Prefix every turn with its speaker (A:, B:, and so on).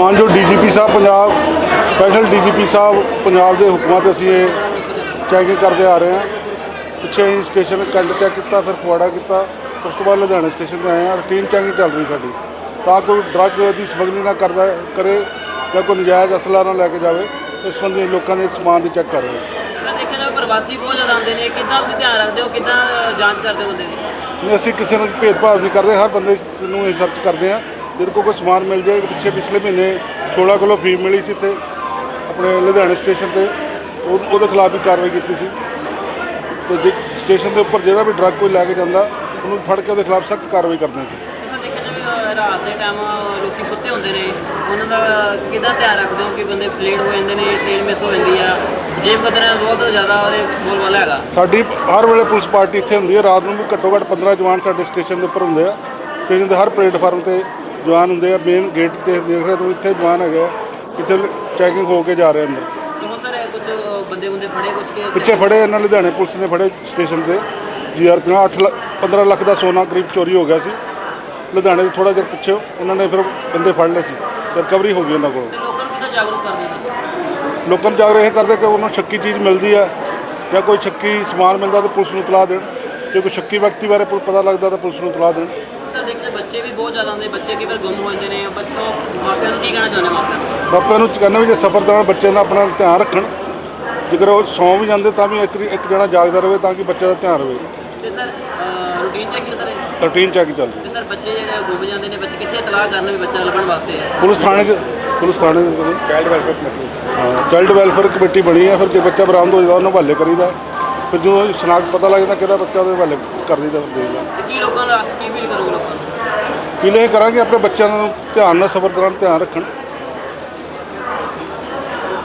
A: DGP ਸਾਹਿਬ ਪੰਜਾਬ ਦੇ ਹੁਕਮਾਂ ਤੇ ਅਸੀਂ ਇਹ ਚੈਕਿੰਗ ਕਰਦੇ ਆ ਰਹੇ ਹਾਂ। ਪਿੱਛੇ ਅਸੀਂ ਸਟੇਸ਼ਨ ਕੰਡ ਚੈੱਕ ਕੀਤਾ ਫਿਰ ਫੁਆੜਾ ਕੀਤਾ। ਉਸ ਤੋਂ ਬਾਅਦ ਲੁਧਿਆਣਾ ਸਟੇਸ਼ਨ ਤੇ ਆਏ ਹਾਂ। ਰੂਟੀਨ ਚੈਕਿੰਗ ਚੱਲ ਰਹੀ ਸਾਡੀ। ਤਾਂ ਕੋਈ ਡਰੱਗ ਦੀ ਸਮਗਲਿੰਗ ਨਾ ਕਰਦਾ ਕਰੇ ਜਾਂ ਕੋਈ ਨਜਾਇਜ਼ ਅਸਲਾ ਨਾ ਲੈ ਕੇ ਜਾਵੇ ਇਸ ਸੰਬੰਧੀ ਲੋਕਾਂ ਦੇ ਸਮਾਨ ਦੀ ਚੈੱਕ ਕਰ ਰਹੇ ਹਾਂ।
B: ਮੈਂ ਦੇਖਿਆ ਨਾ ਪ੍ਰਵਾਸੀ ਬਹੁਤ ਜ਼ਿਆਦਾ ਆਉਂਦੇ ਨੇ। ਕਿੱਦਾਂ ਤੁਸੀਂ ਧਿਆਨ ਰੱਖਦੇ ਹੋ? ਕਿੱਦਾਂ ਜਾਂਚ ਕਰਦੇ ਹੋ ਬੰਦੇ ਦੀ?
A: ਨਹੀਂ ਅਸੀਂ ਕਿਸੇ ਨੂੰ ਭੇਦਭਾਵ ਨਹੀਂ ਕਰਦੇ। ਹਰ ਬੰਦੇ ਨੂੰ ਇਹ ਸਰਚ ਕਰਦੇ ਹਾਂ। ਜਿਹਦੇ ਕੋਲ ਕੋਈ ਸਮਾਨ ਮਿਲ ਜਾਏ ਪਿੱਛੇ ਪਿਛਲੇ ਮਹੀਨੇ 16 ਕਿਲੋ ਫੀਮ ਮਿਲੀ ਸੀ ਤੇ ਆਪਣੇ ਲੁਧਿਆਣੇ ਸਟੇਸ਼ਨ ਤੇ। ਉਹ- ਉਹਦੇ ਖਿਲਾਫ ਵੀ ਕਾਰਵਾਈ ਕੀਤੀ ਸੀ। ਤੇ ਜੇ ਸਟੇਸ਼ਨ ਦੇ ਉੱਪਰ ਜਿਹੜਾ ਵੀ ਡਰੱਗ ਕੋਈ ਲੈ ਕੇ ਜਾਂਦਾ ਉਹਨੂੰ ਫੜ ਕੇ ਉਹਦੇ ਖਿਲਾਫ ਸਖਤ ਕਾਰਵਾਈ ਕਰਦੇ ਸੀ।
B: ਦੇਖਿਆ ਵੀ, ਅਹ, ਰਾਤ ਦੇ ਟਾਈਮ ਲੋਕੀ ਸੁੱਤੇ ਹੁੰਦੇ ਨੇ। ਉਹਨਾਂ ਦਾ ਕਿੱਦਾਂ ਧਿਆਨ ਰੱਖਦੇ ਹੋ ਕਿ ਬੰਦੇ ਲੇਟ ਹੋ ਜਾਂਦੇ ਨੇ ਟ੍ਰੇਨ ਮਿਸ ਹੋ ਜਾਂਦੀ ਆ? ਜੇਬ ਕਤਰਾ ਬਹੁਤ ਜ਼ਿਆਦਾ ਉਹਦੇ ਬੋਲਬਾਲਾ ਹੈਗਾ।
A: ਸਾਡੀ ਹਰ ਵੇਲੇ ਪੁਲਿਸ ਪਾਰਟੀ ਇੱਥੇ ਹੁੰਦੀ ਹੈ। ਰਾਤ ਨੂੰ ਵੀ ਘੱਟੋ ਘੱਟ 15 ਜਵਾਨ ਸਾਡੇ ਸਟੇਸ਼ਨ ਦੇ ਉੱਪਰ ਹੁੰਦੇ ਆ। ਸਟੇਸ਼ਨ ਦੇ ਹਰ ਪਲੇਟਫਾਰਮ ਤੇ ਜਵਾਨ ਹੁੰਦੇ ਆ ਮੇਨ ਗੇਟ ਤੇ ਦੇਖ ਰਹੇ ਤੋਂ ਇੱਥੇ ਜਵਾਨ ਹੈਗੇ ਆ ਇੱਥੇ ਚੈਕਿੰਗ ਹੋ ਕੇ ਜਾ ਰਹੇ ਅੰਦਰ।
B: ਤੇ ਹੁਣ ਸਰ ਕੁਝ ਬੰਦੇ ਬੰਦੇ ਫੜੇ ਕੁਝ ਕੇ
A: ਪਿੱਛੇ ਫੜੇ ਇਹਨਾਂ ਲੁਧਿਆਣੇ ਪੁਲਿਸ ਨੇ ਫੜੇ ਸਟੇਸ਼ਨ ਤੇ। ਜੀਆਰ 8 ਲੱਖ 15 ਲੱਖ ਦਾ ਸੋਨਾ ਕਰੀਬ ਚੋਰੀ ਹੋ ਗਿਆ ਸੀ। ਲੁਧਿਆਣੇ ਤੋਂ ਥੋੜਾ ਜਿਹਾ ਪਿੱਛੇ ਉਹਨਾਂ ਨੇ ਫਿਰ ਬੰਦੇ ਫੜ ਲਏ ਸੀ ਰਿਕਵਰੀ ਹੋ ਗਈ ਉਹਨਾਂ ਕੋਲ।
B: ਲੋਕਾਂ ਨੂੰ ਕਿੱਦਾਂ ਜਾਗਰੂਕ ਕਰਦੇ ਨੇ?
A: ਲੋਕਾਂ ਨੂੰ ਜਾਗਰੂਕ ਇਹ ਕਰਦੇ ਕਿ ਉਹਨਾਂ ਨੂੰ ਸ਼ੱਕੀ ਚੀਜ਼ ਮਿਲਦੀ ਹੈ ਜਾਂ ਕੋਈ ਸ਼ੱਕੀ ਸਮਾਨ ਮਿਲਦਾ ਤਾਂ ਪੁਲਿਸ ਨੂੰ ਇਤਲਾਹ ਦੇਣ। ਜੇ ਕੋਈ ਸ਼ੱਕੀ ਵਿਅਕਤੀ ਬਾਰੇ ਪੁ- ਪਤਾ ਲੱਗਦਾ ਤਾਂ ਪੁਲਿਸ ਨੂੰ ਇਤਲਾਹ ਦੇਣ।
B: ਬੱਚੇ ਵੀ ਬਹੁਤ ਜ਼ਿਆਦਾ ਆਉਂਦੇ ਬੱਚੇ ਕਈ ਵਾਰ ਗੁੰਮ ਹੋ ਜਾਂਦੇ ਨੇ ਬੱਚੋ ਮਾਪਿਆਂ ਨੂੰ ਕੀ ਕਹਿਣਾ ਚਾਹੁੰਦੇ ਮਾਪਿਆਂ ਨੂੰ?
A: ਮਾਪਿਆਂ ਨੂੰ ਕਹਿੰਦੇ ਵੀ ਜੇ ਸਫ਼ਰ ਦੌਰਾਨ ਬੱਚੇ ਨਾਲ ਆਪਣਾ ਧਿਆਨ ਰੱਖਣ ਜੇਕਰ ਉਹ ਸੌਂ ਵੀ ਜਾਂਦੇ ਤਾਂ ਵੀ ਇੱਕ ਇੱਕ ਜਣਾ ਜਾਗਦਾ ਰਹੇ ਤਾਂ ਕਿ ਬੱਚੇ ਦਾ ਧਿਆਨ ਰਹੇ
B: ਤੇ ਸਰ ਰੂਟੀਨ ਚੈਕਿੰਗ ਸਰ ਇਹ?
A: ਰੂਟੀਨ ਚੈੱਕ ਚੱਲ ਰਹੀ
B: ਤੇ ਸਰ ਬੱਚੇ ਜਿਹੜੇ ਗੁੰਮ ਜਾਂਦੇ ਨੇ ਬੱਚੇ ਕਿੱਥੇ ਇਤਲਾਹ ਕਰਨ ਵੀ ਬੱਚਾ ਲੱਭਣ ਵਾਸਤੇ ਹੈ
A: ਪੁਲਿਸ ਥਾਣੇ 'ਚ ਪੁਲਿਸ ਥਾਣੇ ਦੇ ਚਾਈਲਡ ਵੈਲਫੇਅਰ ਕਮੇਟੀ ਹਾਂ ਚਾਈਲਡ ਵੈਲਫੇਅਰ ਕਮੇਟੀ ਬਣੀ ਹੈ ਫਿਰ ਜੇ ਬੱਚਾ ਬਰਾਮਦ ਹੋ ਜਾਂਦਾ ਉਹਨੂੰ ਹਵਾਲੇ ਕਰੀਦਾ ਫਿਰ ਜਦੋਂ ਸ਼ਨਾਖਤ ਪਤਾ ਲੱਗ ਜਾਂਦਾ ਕਿਹਦਾ ਬੱਚਾ ਉਹਦੇ ਹਵਾਲੇ ਕਰ ਦਈਦਾ
B: ਤੇ ਕੀ ਲੋਕਾਂ ਨੂੰ ਕੀ ਫੀਲ ਕਰੋਗੇ ਲੋਕਾਂ? ਨੂੰ
A: ਪੀਲੇ ਕਰਾਂਗੇ ਆਪਣੇ ਬੱਚਿਆਂ ਨੂੰ ਧਿਆਨ ਨਾਲ ਸਬਰ ਦੌਰਾਨ ਧਿਆਨ ਰੱਖਣ।